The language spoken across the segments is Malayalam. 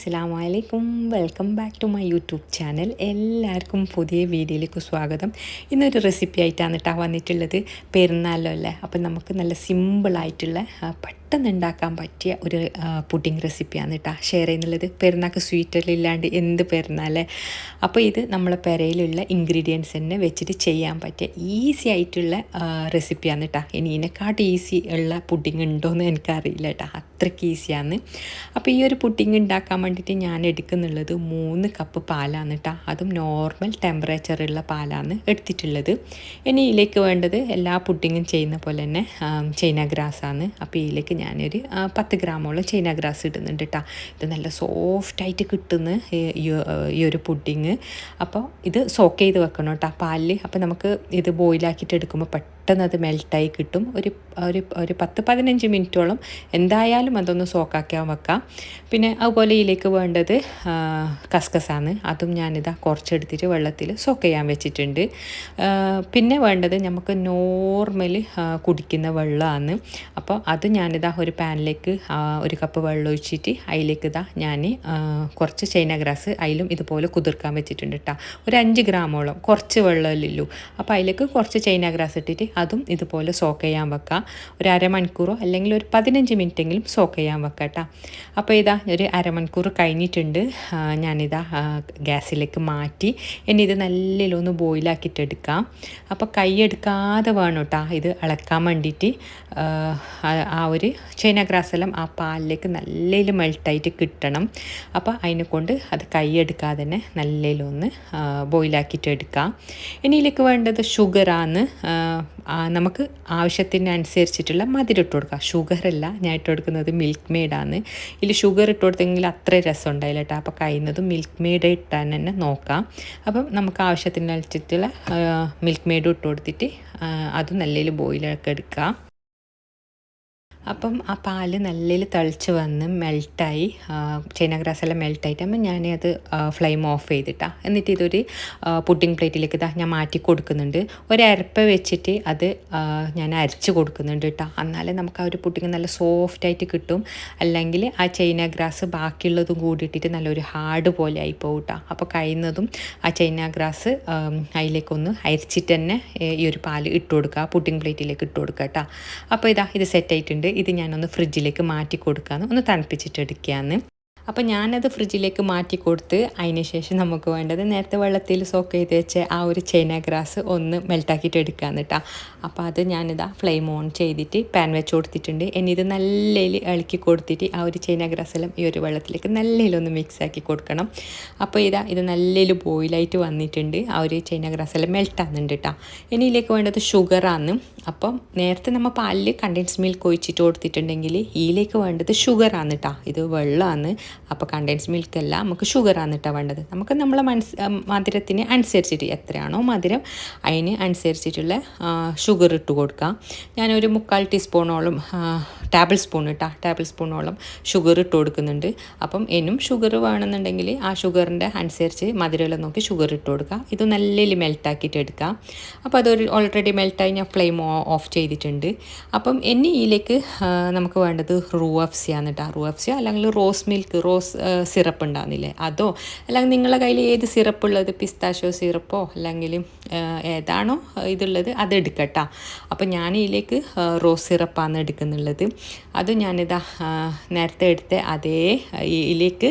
അസ്സാം വലൈക്കും welcome back to my YouTube channel എല്ലാവർക്കും പുതിയ വീഡിയോയിലേക്ക് സ്വാഗതം. ഇന്നൊരു റെസിപ്പി ആയിട്ടാണ് കേട്ടോ വന്നിട്ടുള്ളത്. പെരുന്നാളോ അല്ലേ അപ്പം നമുക്ക് നല്ല സിമ്പിളായിട്ടുള്ള പെട്ടെന്ന് ഉണ്ടാക്കാൻ പറ്റിയ ഒരു പുഡിംഗ് റെസിപ്പിയാണ് കേട്ടോ ഷെയർ ചെയ്യുന്നുള്ളത്. പെരുന്നാൾക്ക് സ്വീറ്റെല്ലാം ഇല്ലാണ്ട് എന്ത് പെരുന്നാളെ? അപ്പോൾ ഇത് നമ്മളെ പെരയിലുള്ള ഇൻഗ്രീഡിയൻസ് തന്നെ വെച്ചിട്ട് ചെയ്യാൻ പറ്റിയ ഈസി ആയിട്ടുള്ള റെസിപ്പിയാണ് കേട്ടോ ഇനി ഇതിനെക്കാട്ട് ഈസി ഉള്ള പുഡിംഗ് ഉണ്ടോയെന്ന് എനിക്കറിയില്ല കേട്ടോ അത്രയ്ക്ക് ഈസിയാണ് അപ്പോൾ ഈ ഒരു പുഡിംഗ് ഉണ്ടാക്കാൻ വേണ്ടിയിട്ട് ഞാൻ എടുക്കുന്നുള്ളത് മൂന്ന് കപ്പ് പാലാണ് കേട്ടോ അതും നോർമൽ ടെമ്പറേച്ചറുള്ള പാലാണ് എടുത്തിട്ടുള്ളത്. ഇനി ഇതിലേക്ക് വേണ്ടത് എല്ലാ പുഡിങ്ങും ചെയ്യുന്ന പോലെ തന്നെ ചൈന ഗ്രാസാണ് അപ്പോൾ ഇതിലേക്ക് ഞാനൊരു പത്ത് ഗ്രാമോളം ചൈന ഗ്രാസ് ഇടുന്നുണ്ട് കേട്ടോ ഇത് നല്ല സോഫ്റ്റായിട്ട് കിട്ടുന്ന ഈ ഒരു പുഡിങ്. അപ്പോൾ ഇത് സോക്ക് ചെയ്ത് വെക്കണം കേട്ടോ പാലിൽ അപ്പോൾ നമുക്ക് ഇത് ബോയിലാക്കിയിട്ട് എടുക്കുമ്പോൾ പെട്ടെന്ന് അത് മെൽട്ടായി കിട്ടും. ഒരു ഒരു ഒരു പത്ത് പതിനഞ്ച് മിനിറ്റോളം എന്തായാലും അതൊന്ന് സോക്കാക്കാൻ വെക്കാം. പിന്നെ അതുപോലെ ഇതിലേക്ക് വേണ്ടത് കസ്കസാണ്. അതും ഞാനിതാ കുറച്ചെടുത്തിട്ട് വെള്ളത്തിൽ സോക്ക് ചെയ്യാൻ വെച്ചിട്ടുണ്ട്. പിന്നെ വേണ്ടത് നമുക്ക് നോർമൽ കുടിക്കുന്ന വെള്ളമാണ്. അപ്പോൾ അത് ഞാനിതാ ഒരു പാനിലേക്ക് ഒരു കപ്പ് വെള്ളം ഒഴിച്ചിട്ട് അതിലേക്ക് ഇതാ ഞാൻ കുറച്ച് ചൈന ഗ്രാസ് അതിലും ഇതുപോലെ കുതിർക്കാൻ വെച്ചിട്ടുണ്ട് കേട്ടോ ഒരു അഞ്ച് ഗ്രാമോളം കുറച്ച് വെള്ളമല്ലല്ലോ അപ്പോൾ അതിലേക്ക് കുറച്ച് ചൈന ഗ്രാസ് ഇട്ടിട്ട് അതും ഇതുപോലെ സോക്ക് ചെയ്യാൻ വെക്കുക ഒരു അരമണിക്കൂറോ അല്ലെങ്കിൽ ഒരു പതിനഞ്ച് മിനിറ്റെങ്കിലും സോക്ക് ചെയ്യാൻ വെക്കുക കേട്ടോ അപ്പോൾ ഇതാ ഒരു അരമണിക്കൂർ കഴിഞ്ഞിട്ടുണ്ട്. ഞാനിതാ ഗ്യാസിലേക്ക് മാറ്റി. ഇനി ഇത് നല്ലോന്ന് ബോയിലാക്കിയിട്ട് എടുക്കാം. അപ്പോൾ കൈ എടുക്കാതെ വേണം കേട്ടോ ഇത് ഇളക്കാൻ വേണ്ടിയിട്ട്. ആ, ഒരു ചൈന ഗ്രാസ് എല്ലാം ആ പാലിലേക്ക് നല്ലതിൽ മെൽട്ടായിട്ട് കിട്ടണം. അപ്പോൾ അതിനെ കൊണ്ട് അത് കൈ എടുക്കാതെ തന്നെ നല്ലതിലൊന്ന് ബോയിലാക്കിയിട്ട് എടുക്കാം. ഇനി ഇതിലേക്ക് വേണ്ടത് ഷുഗറാണ് നമുക്ക് ആവശ്യത്തിനനുസരിച്ചിട്ടുള്ള മധുരം ഇട്ട് കൊടുക്കുക അല്ല ഞാൻ ഇട്ട് കൊടുക്കുന്നത് മിൽക്ക് മെയ്ഡാണ് ഇതിൽ ഷുഗർ ഇട്ട് കൊടുത്തെങ്കിൽ അത്ര രസം ഉണ്ടായില്ല കേട്ടോ അപ്പോൾ കഴിയുന്നതും മിൽക്ക് മെയ്ഡ് ഇട്ടാൻ തന്നെ നോക്കാം. അപ്പം നമുക്ക് ആവശ്യത്തിനനുസരിച്ചിട്ടുള്ള മിൽക്ക് മെയ്ഡും ഇട്ട് കൊടുത്തിട്ട് അതും നല്ലതിൽ ബോയിലൊക്കെ എടുക്കാം. അപ്പം ആ പാൽ നല്ലതിൽ തിളച്ച് വന്ന് മെൽട്ടായി ചൈന ഗ്രാസ് എല്ലാം മെൽട്ടായിട്ട് ഞാൻ അത് ഫ്ലെയിം ഓഫ് ചെയ്തിട്ടാ. എന്നിട്ട് ഇതൊരു പുഡിംഗ് പ്ലേറ്റിലേക്ക് ഇതാ ഞാൻ മാറ്റി കൊടുക്കുന്നുണ്ട്. ഒരു അരപ്പ വെച്ചിട്ട് അത് ഞാൻ അരച്ച് കൊടുക്കുന്നുണ്ട് കേട്ടോ എന്നാലേ നമുക്ക് ആ ഒരു പുഡിംഗ് നല്ല സോഫ്റ്റായിട്ട് കിട്ടും. അല്ലെങ്കിൽ ആ ചൈന ഗ്രാസ് ബാക്കിയുള്ളതും കൂടി ഇട്ടിട്ട് നല്ലൊരു ഹാർഡ് പോലെ ആയി പോകും കേട്ടോ അപ്പോൾ കഴിയുന്നതും ആ ചൈന ഗ്രാസ് ആം, അതിലേക്കൊന്ന് അരച്ചിട്ട് തന്നെ ഈ ഒരു പാൽ ഇട്ട് കൊടുക്കുക. പുഡിംഗ് പ്ലേറ്റിലേക്ക് ഇട്ട് കൊടുക്കുക കേട്ടോ അപ്പോൾ ഇതാ ഇത് സെറ്റ് ആയിട്ടുണ്ട്. ഇത് ഞാനൊന്ന് ഫ്രിഡ്ജിലേക്ക് മാറ്റി കൊടുക്കാമെന്ന് ഒന്ന് തണുപ്പിച്ചിട്ട് അപ്പോൾ ഞാനത് ഫ്രിഡ്ജിലേക്ക് മാറ്റി കൊടുത്ത് അതിന് ശേഷം നമുക്ക് വേണ്ടത് നേരത്തെ വെള്ളത്തിൽ സോക്ക് ചെയ്ത് വെച്ച ആ ഒരു ചൈന ഗ്രാസ് ഒന്ന് മെൽട്ടാക്കിയിട്ട് എടുക്കുക കേട്ടോ അപ്പോൾ അത് ഞാനിതാ ഫ്ലെയിം ഓൺ ചെയ്തിട്ട് പാൻ വെച്ച് കൊടുത്തിട്ടുണ്ട്. ഇനി ഇത് നല്ല ഇളക്കി കൊടുത്തിട്ട് ആ ഒരു ചൈന ഗ്രാസ് എല്ലാം ഈ ഒരു വെള്ളത്തിലേക്ക് നല്ലതിലൊന്ന് മിക്സ് ആക്കി കൊടുക്കണം. അപ്പോൾ ഇതാ ഇത് നല്ല ബോയിലായിട്ട് വന്നിട്ടുണ്ട്. ആ ഒരു ചൈന ഗ്രാസ് എല്ലാം മെൽട്ടാകുന്നുണ്ട് കേട്ടോ ഇനി ഇതിലേക്ക് വേണ്ടത് ഷുഗറാണ് അപ്പം നേരത്തെ നമ്മൾ പാലിൽ കണ്ടൻസ് മിൽക്ക് ഒഴിച്ചിട്ട് കൊടുത്തിട്ടുണ്ടെങ്കിൽ ഇതിലേക്ക് വേണ്ടത് ഷുഗറാണ് കേട്ടോ ഇത് വെള്ളമാണ് അപ്പോൾ കണ്ടൻസ് മിൽക്ക് അല്ല നമുക്ക് ഷുഗറാണ് കേട്ടോ വേണ്ടത്. നമുക്ക് നമ്മളെ മനസ് മധുരത്തിന് അനുസരിച്ചിട്ട് എത്രയാണോ മധുരം അതിന് അനുസരിച്ചിട്ടുള്ള ഷുഗർ ഇട്ട് കൊടുക്കാം. ഞാനൊരു മുക്കാൽ ടീസ്പൂണോളം ടേബിൾ സ്പൂൺ ഇട്ടാ ടേബിൾ സ്പൂണോളം ഷുഗർ ഇട്ട് കൊടുക്കുന്നുണ്ട്. അപ്പം എന്നും ഷുഗർ വേണമെന്നുണ്ടെങ്കിൽ ആ ഷുഗറിന്റെ അനുസരിച്ച് മധുരമെല്ലാം നോക്കി ഷുഗർ ഇട്ട് കൊടുക്കുക ഇത് നല്ല മെൽട്ടാക്കിയിട്ട് എടുക്കാം. അപ്പോൾ അതൊരു ഓൾറെഡി മെൽട്ടായി ഞാൻ ഫ്ലെയിം ഓഫ് ചെയ്തിട്ടുണ്ട്. അപ്പം ഇനി ഇതിലേക്ക് നമുക്ക് വേണ്ടത് റൂ എഫ്സിയാന്നിട്ടാ കേട്ടോ റൂഅഫ്സിയ അല്ലെങ്കിൽ റോസ് മിൽക്ക് റോസ് സിറപ്പ് ഉണ്ടാകുന്നില്ലേ അതോ അല്ലെങ്കിൽ നിങ്ങളുടെ കയ്യിൽ ഏത് സിറപ്പ് ഉള്ളത് പിസ്താഷോ സിറപ്പോ അല്ലെങ്കിൽ ഏതാണോ ഇതുള്ളത് അത് എടുക്കട്ടോ. അപ്പോൾ ഞാൻ ഇതിലേക്ക് റോസ് സിറപ്പാണ് എടുക്കുന്നുള്ളത്. അത് ഞാനിതാ നേരത്തെ എടുത്ത അതേ ഇതിലേക്ക്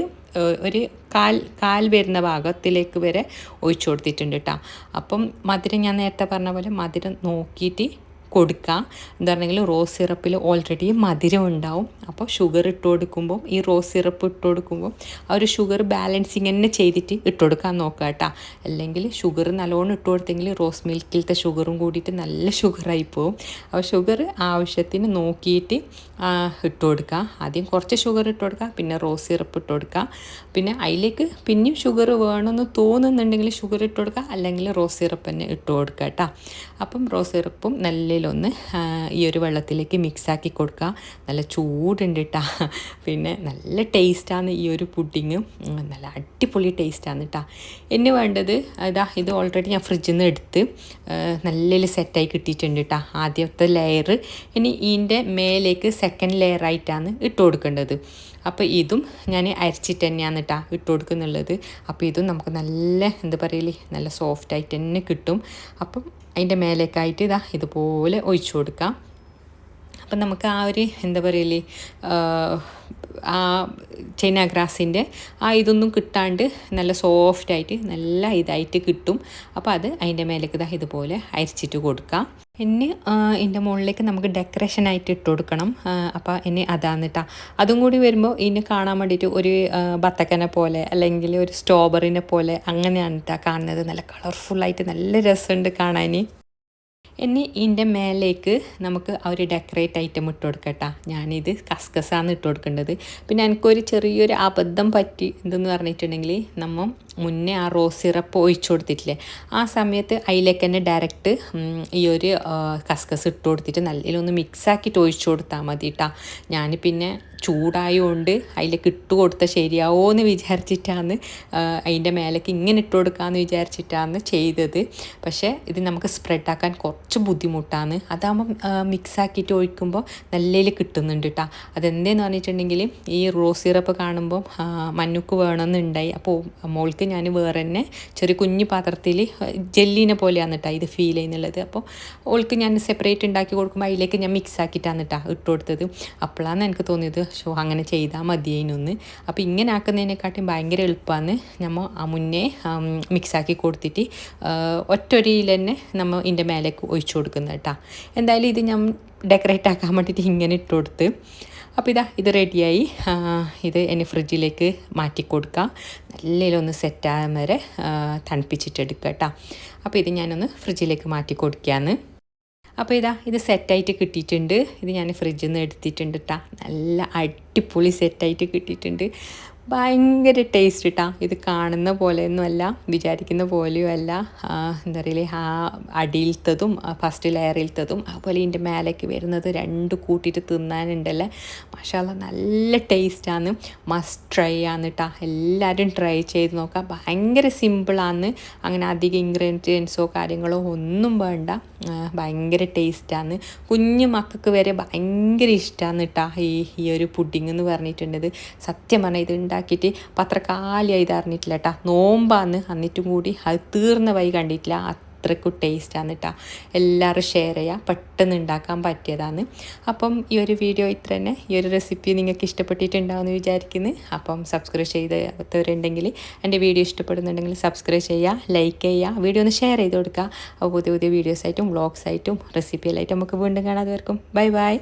ഒരു കാൽ കാൽ വരുന്ന ഭാഗത്തിലേക്ക് വരെ ഒഴിച്ചു കൊടുത്തിട്ടുണ്ട് കേട്ടോ അപ്പം മധുരം ഞാൻ നേരത്തെ പറഞ്ഞ പോലെ മധുരം നോക്കിയിട്ട് കൊടുക്കാം. എന്താ പറഞ്ഞെങ്കിൽ റോസ് സിറപ്പിൽ ഓൾറെഡി മധുരം ഉണ്ടാവും അപ്പോൾ ഷുഗർ ഇട്ട് കൊടുക്കുമ്പോൾ ഈ റോസ് സിറപ്പ് ഇട്ട് കൊടുക്കുമ്പോൾ ആ ഒരു ഷുഗർ ബാലൻസിങ് തന്നെ ചെയ്തിട്ട് ഇട്ട് കൊടുക്കാൻ നോക്കുക കേട്ടോ. അല്ലെങ്കിൽ ഷുഗർ നല്ലോണം ഇട്ട് കൊടുത്തെങ്കിൽ റോസ് മിൽക്കിലത്തെ ഷുഗറും കൂടിയിട്ട് നല്ല ഷുഗറായി പോവും. അപ്പോൾ ഷുഗർ ആവശ്യത്തിന് നോക്കിയിട്ട് ഇട്ട് കൊടുക്കുക. ആദ്യം കുറച്ച് ഷുഗർ ഇട്ട് കൊടുക്കുക പിന്നെ റോസ് സിറപ്പ് ഇട്ട് കൊടുക്കുക. പിന്നെ അതിലേക്ക് പിന്നെയും ഷുഗർ വേണമെന്ന് തോന്നുന്നുണ്ടെങ്കിൽ ഷുഗർ ഇട്ട് കൊടുക്കുക. അല്ലെങ്കിൽ റോസ് സിറപ്പ് തന്നെ ഇട്ട് കൊടുക്കുക കേട്ടോ. അപ്പം റോസ് സിറപ്പും നല്ലതിലൊന്ന് ആ, ഈ ഒരു വെള്ളത്തിലേക്ക് മിക്സാക്കി കൊടുക്കുക നല്ല ചൂടുണ്ട് പിന്നെ നല്ല ടേസ്റ്റാണ് ഈ ഒരു പുഡിങ് നല്ല അടിപൊളി ടേസ്റ്റാണ് കേട്ടോ എന്നെ വേണ്ടത് ഇതാ ഇത് ഓൾറെഡി ഞാൻ ഫ്രിഡ്ജിൽ നിന്ന് എടുത്ത് നല്ല സെറ്റായി കിട്ടിയിട്ടുണ്ട് കേട്ടോ ആദ്യത്തെ ലെയർ ഇനി ഇതിന്റെ മേലേക്ക് സെക്കൻഡ് ലെയർ ആയിട്ടാണ് ഇട്ട് കൊടുക്കേണ്ടത്. അപ്പോൾ ഇതും ഞാൻ അരച്ചിട്ട് തന്നെയാണ് കേട്ടോ ഇട്ട് കൊടുക്കുന്നുള്ളത്. അപ്പോൾ ഇതും നമുക്ക് നല്ല എന്താ പറയൽ നല്ല സോഫ്റ്റായിട്ട് തന്നെ കിട്ടും. അപ്പം അതിന്റെ മേലേക്കായിട്ട് ഇതാ ഇതുപോലെ ഒഴിച്ചു കൊടുക്കാം. അപ്പം നമുക്ക് ആ ഒരു എന്താ പറയൽ ആ ചൈന ഗ്രാസിന്റെ ആ ഇതൊന്നും കിട്ടാണ്ട് നല്ല സോഫ്റ്റായിട്ട് നല്ല ഇതായിട്ട് കിട്ടും. അപ്പോൾ അത് അതിന്റെ മേലേക്ക് ഇതാ ഇതുപോലെ അരിച്ചിട്ട് കൊടുക്കാം. എന്നെ എന്റെ മുകളിലേക്ക് നമുക്ക് ഡെക്കറേഷൻ ആയിട്ട് ഇട്ട് കൊടുക്കണം. അപ്പോൾ എന്നെ അതാണ് കേട്ടോ അതും കൂടി വരുമ്പോൾ ഇതിന് കാണാൻ വേണ്ടിയിട്ട് ഒരു ബത്തക്കനെ പോലെ അല്ലെങ്കിൽ ഒരു സ്ട്രോബെറിനെ പോലെ അങ്ങനെയാണ് കേട്ടോ കാണുന്നത്. നല്ല കളർഫുള്ളായിട്ട് നല്ല രസമുണ്ട് കാണാൻ ഇനി ഇതിന്റെ മേലേക്ക് നമുക്ക് ആ ഒരു ഡെക്കറേറ്റ് ഐറ്റം ഇട്ട് കൊടുക്കട്ടാ. ഞാനിത് കസ്കസാന്ന് ഇട്ട് കൊടുക്കേണ്ടത്. പിന്നെ എനിക്കൊരു ചെറിയൊരു അബദ്ധം പറ്റി എന്തെന്ന് പറഞ്ഞിട്ടുണ്ടെങ്കിൽ നമ്മൾ മുന്നേ ആ റോസ് സിറപ്പ് ഒഴിച്ചു കൊടുത്തിട്ടില്ലേ? ആ സമയത്ത് അതിലേക്ക് തന്നെ ഡയറക്റ്റ് ഈ ഒരു കസ്കസ് ഇട്ട് കൊടുത്തിട്ട് നല്ലതിലൊന്ന് മിക്സാക്കിയിട്ട് ഒഴിച്ചു കൊടുത്താൽ മതി കേട്ടോ ഞാൻ പിന്നെ ചൂടായതുകൊണ്ട് അതിലേക്ക് ഇട്ട് കൊടുത്ത ശരിയാവോ എന്ന് വിചാരിച്ചിട്ടാണ് അതിന്റെ മേലേക്ക് ഇങ്ങനെ ഇട്ട് കൊടുക്കാമെന്ന് വിചാരിച്ചിട്ടാണ് ചെയ്തത്. പക്ഷേ ഇത് നമുക്ക് സ്പ്രെഡാക്കാൻ കുറച്ച് ബുദ്ധിമുട്ടാണ്. അതാകുമ്പം മിക്സാക്കിയിട്ട് ഒഴിക്കുമ്പോൾ നല്ലതിൽ കിട്ടുന്നുണ്ട് കേട്ടോ അതെന്തെന്ന് പറഞ്ഞിട്ടുണ്ടെങ്കിൽ ഈ റോസ് സിറപ്പ് കാണുമ്പോൾ മഞ്ഞുക്ക് വേണമെന്നുണ്ടായി അപ്പോൾ മോൾക്ക് ഞാൻ വേറെ തന്നെ ചെറിയ കുഞ്ഞു പാത്രത്തിൽ ജെല്ലിനെ പോലെയാണ് കേട്ടോ ഇത് ഫീൽ ചെയ്യുന്നുള്ളത്. അപ്പോൾ ഓൾക്ക് ഞാൻ സെപ്പറേറ്റ് ഉണ്ടാക്കി കൊടുക്കുമ്പോൾ അതിലേക്ക് ഞാൻ മിക്സ് ആക്കിയിട്ടാണ് കേട്ടോ ഇട്ട് കൊടുത്തത്. അപ്പോഴാണ് എനിക്ക് തോന്നിയത് ഷോ അങ്ങനെ ചെയ്താൽ മതിയേനൊന്ന് അപ്പോൾ ഇങ്ങനെ ആക്കുന്നതിനെക്കാട്ടും ഭയങ്കര എളുപ്പമാണ് നമ്മൾ ആ മുന്നേ മിക്സാക്കി കൊടുത്തിട്ട് ഒറ്റൊരിയിൽ തന്നെ നമ്മൾ ഇതിന്റെ മേലേക്ക് ഒഴിച്ചു കൊടുക്കുന്നത് കേട്ടോ. എന്തായാലും ഇത് ഞാൻ ഡെക്കറേറ്റ് ആക്കാൻ വേണ്ടിയിട്ട് ഇങ്ങനെ ഇട്ട് കൊടുത്ത്. അപ്പോൾ ഇതാ ഇത് റെഡിയായി ഇത് എന്നെ ഫ്രിഡ്ജിലേക്ക് മാറ്റി കൊടുക്കുക നല്ലൊന്ന് സെറ്റാകാൻ വരെ തണുപ്പിച്ചിട്ടെടുക്കുക കേട്ടോ. അപ്പോൾ ഇത് ഞാനൊന്ന് ഫ്രിഡ്ജിലേക്ക് മാറ്റി കൊടുക്കുകയാണ് അപ്പോൾ ഇതാ ഇത് സെറ്റായിട്ട് കിട്ടിയിട്ടുണ്ട്. ഇത് ഞാൻ ഫ്രിഡ്ജിൽ നിന്ന് എടുത്തിട്ടുണ്ട് കേട്ടോ നല്ല അടിപൊളി സെറ്റായിട്ട് കിട്ടിയിട്ടുണ്ട്. ഭയങ്കര ടേസ്റ്റ് ഇട്ടാ ഇത് കാണുന്ന പോലെയൊന്നും അല്ല വിചാരിക്കുന്ന പോലെയും അല്ല എന്താ പറയുക ആ അടിയിലത്തതും ഫസ്റ്റ് ലെയറിലത്തതും അതുപോലെ ഇതിന്റെ മേലേക്ക് വരുന്നത് രണ്ട് കൂട്ടിയിട്ട് തിന്നാനുണ്ടല്ലേ. മഷാല നല്ല ടേസ്റ്റാണ് മസ്റ്റ് ട്രൈ ആണ് കേട്ടോ എല്ലാവരും ട്രൈ ചെയ്ത് നോക്കാം. ഭയങ്കര സിമ്പിളാണ് അങ്ങനെ അധികം ഇൻഗ്രീഡിയൻസോ കാര്യങ്ങളോ ഒന്നും വേണ്ട. ഭയങ്കര ടേസ്റ്റാണ് കുഞ്ഞു മക്കൾക്ക് വരെ ഭയങ്കര ഇഷ്ടമാണ് കേട്ടോ ഈ ഈ ഒരു പുഡിംഗ് എന്ന് പറഞ്ഞിട്ടുണ്ടത്. സത്യം പറഞ്ഞാൽ ഇത് ഉണ്ടാക്കിയിട്ട് പത്രക്കാലിയായി ഇത് അറിഞ്ഞിട്ടില്ല കേട്ടോ നോമ്പാന്ന് എന്നിട്ടും കൂടി അത് തീർന്ന വൈ കണ്ടിട്ടില്ല. അത്രക്കും ടേസ്റ്റാണ് കേട്ടോ എല്ലാവരും ഷെയർ ചെയ്യുക പെട്ടെന്ന് ഉണ്ടാക്കാൻ പറ്റിയതാണ്. അപ്പം ഈ ഒരു വീഡിയോ ഇത്ര തന്നെ. ഈ ഒരു റെസിപ്പി നിങ്ങൾക്ക് ഇഷ്ടപ്പെട്ടിട്ടുണ്ടാവുമെന്ന് വിചാരിക്കുന്നു. അപ്പം സബ്സ്ക്രൈബ് ചെയ്തവരുണ്ടെങ്കിൽ എന്റെ വീഡിയോ ഇഷ്ടപ്പെടുന്നുണ്ടെങ്കിൽ സബ്സ്ക്രൈബ് ചെയ്യുക ലൈക്ക് ചെയ്യുക വീഡിയോ ഒന്ന് ഷെയർ ചെയ്ത് കൊടുക്കുക അപ്പോൾ പുതിയ പുതിയ വീഡിയോസായിട്ടും വ്ളോഗ്സായിട്ടും റെസിപ്പിയിലായിട്ടും നമുക്ക് വീണ്ടും കാണാതെ വർക്കും ബൈ ബൈ